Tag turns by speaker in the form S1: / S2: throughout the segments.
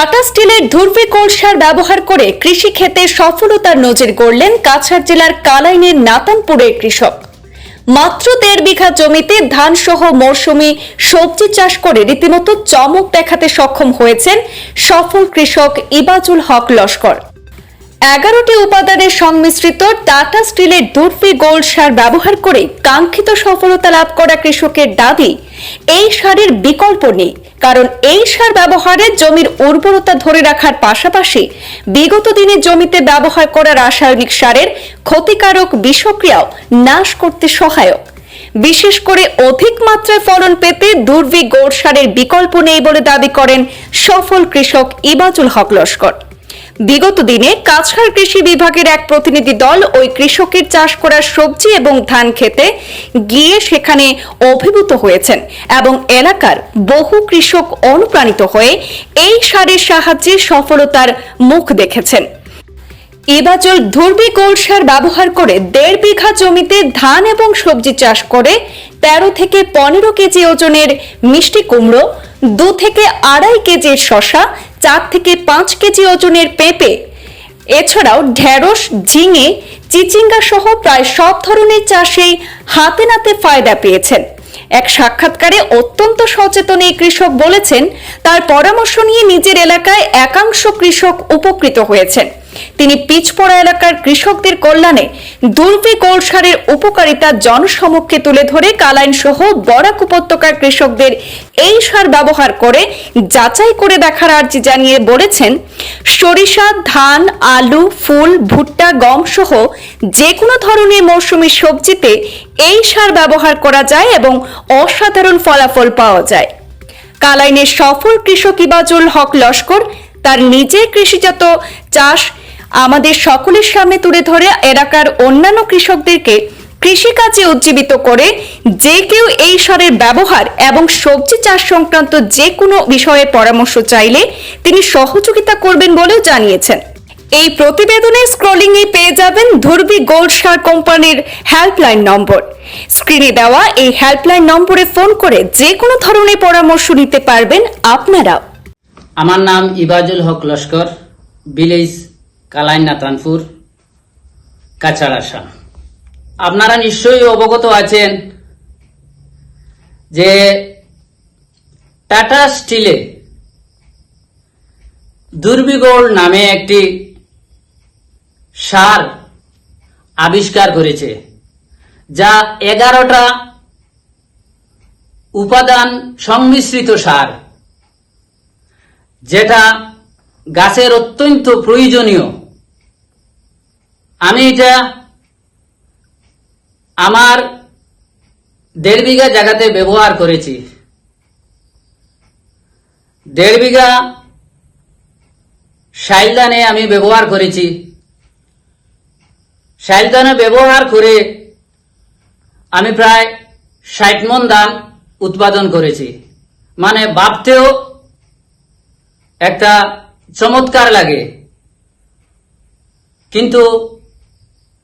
S1: Tata স্টিলের ধুর্বি সার ব্যবহার করে কৃষি ক্ষেতে সফলতার নজির গড়লেন কাছাড় জেলার কালাইনের নাতানপুরের কৃষক। মাত্র দেড় বিঘা জমিতে ধান সহ মৌসুমি সবজি চাষ করে রীতিমতো চমক দেখাতে সক্ষম হয়েছেন সফল কৃষক ইবাজুল হক লস্কর। এগারোটি উপাদানের সংমিশ্রিত টাটা স্টিলের দুর্বি গোল্ড সার ব্যবহার করে কাঙ্ক্ষিত সফলতা লাভ করা কৃষকের দাবি, এই সারের বিকল্প নেই, কারণ এই সার ব্যবহারে জমির উর্বরতা ধরে রাখার পাশাপাশি বিগত দিনে জমিতে ব্যবহার করা রাসায়নিক সারের ক্ষতিকারক বিষক্রিয়াও নাশ করতে সহায়ক। বিশেষ করে অধিক মাত্রায় ফলন পেতে দুর্বি গোড় সারের বিকল্প নেই বলে দাবি করেন সফল কৃষক ইবাজুল হক লস্কর। বিগত দিনে কাছাড় কৃষি বিভাগের এক প্রতিনিধি দল ওই কৃষকের চাষ করা সবজি এবং ধান খেতে গিয়ে সেখানে অভিভূত হয়েছেন এবং এলাকার বহু কৃষক অনুপ্রাণিত হয়ে এই সারের সাহায্যে সফলতার মুখ দেখেছেন। এবাজল ধর্বি সার ব্যবহার করে দেড় বিঘা জমিতে ধান এবং সবজি চাষ করে তেরো থেকে পনেরো কেজি ওজনের মিষ্টি কুমড়ো, দু থেকে আড়াই কেজির শশা চার থেকে পাঁচ কেজি ওজনের পেঁপে, এছাড়াও ঢেঁড়স, ঝিঙে, চিচিঙ্গা সহ প্রায় সব ধরনের চাষেই হাতে নাতে ফায়দা পেয়েছেন। এক সাক্ষাৎকারে অত্যন্ত সচেতন এই কৃষক বলেছেন, তার পরামর্শ নিয়ে নিজের এলাকায় একাংশ কৃষক উপকৃত হয়েছেন। তিনি পিচপড়া এলাকার কৃষকদের কল্যাণে দুর্বি গোল্ড সারের উপকারিতা জনসমক্ষে তুলে ধরে কালাইন সহ বরাক উপত্যকার কৃষকদের এই সার ব্যবহার করে যাচাই করে দেখার আর্জি জানিয়ে বলেছেন, সরিষা, ধান, আলু, ফুল, ভুট্টা, গম সহ যে কোনো ধরনের মৌসুমী সবজিতে এই সার ব্যবহার করা যায় এবং অসাধারণ ফলাফল পাওয়া যায়। কালাইনের সফল কৃষক ইবাজুল হক লস্কর তার নিজের কৃষিজাত চাষ আমাদের সকলের সামনে তুলে ধরে এলাকার অন্যান্য কৃষকদেরকে কৃষিকাজে উজ্জীবিত করে যে কেউ এই সারের ব্যবহার এবং সবজি চাষ সংক্রান্ত যে কোনো বিষয়ে পরামর্শ চাইলে তিনি সহযোগিতা করবেন বলেও জানিয়েছেন। এই প্রতিবেদনে স্ক্রলিং এ পেয়ে যাবেন ধর্বি গোল্ড সার কোম্পানির হেল্পলাইন নম্বর। স্ক্রিনে দেওয়া এই হেল্পলাইন নম্বরে ফোন করে যে কোনো ধরনের পরামর্শ নিতে পারবেন আপনারাও।
S2: আমার নাম ইবাজুল হক লস্কর, ভিলেজ কালাইন নাতানপুর কাছাড় আপনারা নিশ্চয়ই অবগত আছেন যে টাটা স্টিলে দুর্বিগোল নামে একটি সার আবিষ্কার করেছে, যা এগারোটা উপাদান সংমিশ্রিত সার। যেটা গাছের অত্যন্ত প্রয়োজনীয়। আমি এটা আমার দেড় বিঘা জায়গাতে ব্যবহার করেছি। দেড় বিঘা শাইলদানে আমি ব্যবহার করেছি। শাইলদানে ব্যবহার করে আমি প্রায় ষাট মন ধান উৎপাদন করেছি। মানে ভাবতেও একটা চমৎকার লাগে। কিন্তু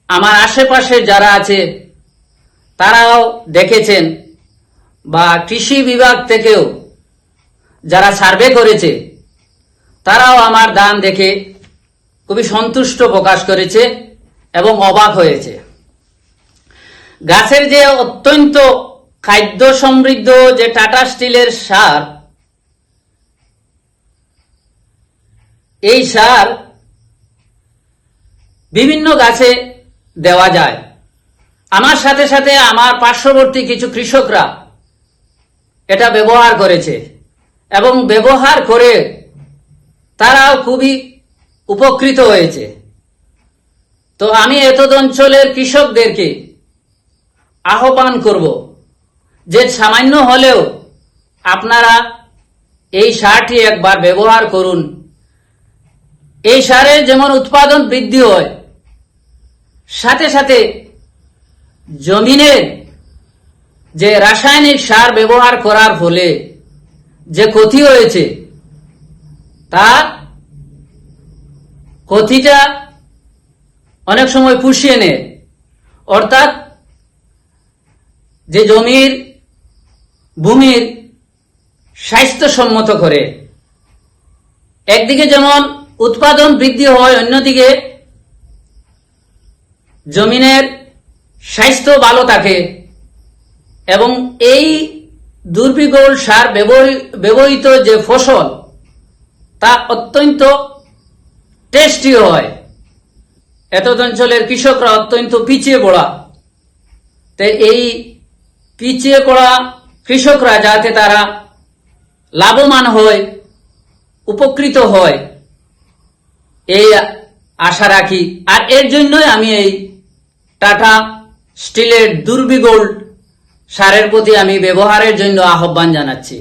S2: আমার আশেপাশে যারা আছে, তারাও দেখেছেন বা কৃষি বিভাগ থেকেও যারা সার্ভে করেছে, তারাও আমার দান দেখে খুবই সন্তুষ্ট প্রকাশ করেছে এবং অবাক হয়েছে। গাছের যে অত্যন্ত খাদ্য সমৃদ্ধ যে টাটা স্টিলের সার এই সার বিভিন্ন গাছে দেওয়া যায়। আমার সাথে সাথে আমার পার্শ্ববর্তী কিছু কৃষকরা এটা ব্যবহার করেছে এবং ব্যবহার করে তারাও খুবই উপকৃত হয়েছে। তো আমি এতদ অঞ্চলের কৃষকদেরকে আহ্বান করব যে সামান্য হলেও আপনারা এই সারটি একবার ব্যবহার করুন। এই সারের যেমন উৎপাদন বৃদ্ধি হয়, সাথে সাথে জমিনের যে রাসায়নিক সার ব্যবহার করার ফলে যে ক্ষতি হয়েছে তার ক্ষতিটা অনেক সময় পুষিয়ে নেয়। অর্থাৎ যে জমির ভূমির স্বাস্থ্যসম্মত করে। একদিকে যেমন উৎপাদন বৃদ্ধি হয় অন্যদিকে জমিনের স্বাস্থ্য ভালো থাকে এবং এই দুর্বিগল সার ব্যবহৃ- ব্যবহৃত যে ফসল, তা অত্যন্ত টেস্টি হয়। এত অঞ্চলের কৃষকরা অত্যন্ত পিছিয়ে পড়া। তো এই পিছিয়ে পড়া কৃষকরা যাতে তারা লাভবান হয়, উপকৃত হয়। এই আশা রাখি। আর এর জন্যই আমি এই টাটা স্টিলের দুর্বিগোল্ড সারের প্রতি আমি ব্যবহারের জন্য আহ্বান জানাচ্ছি।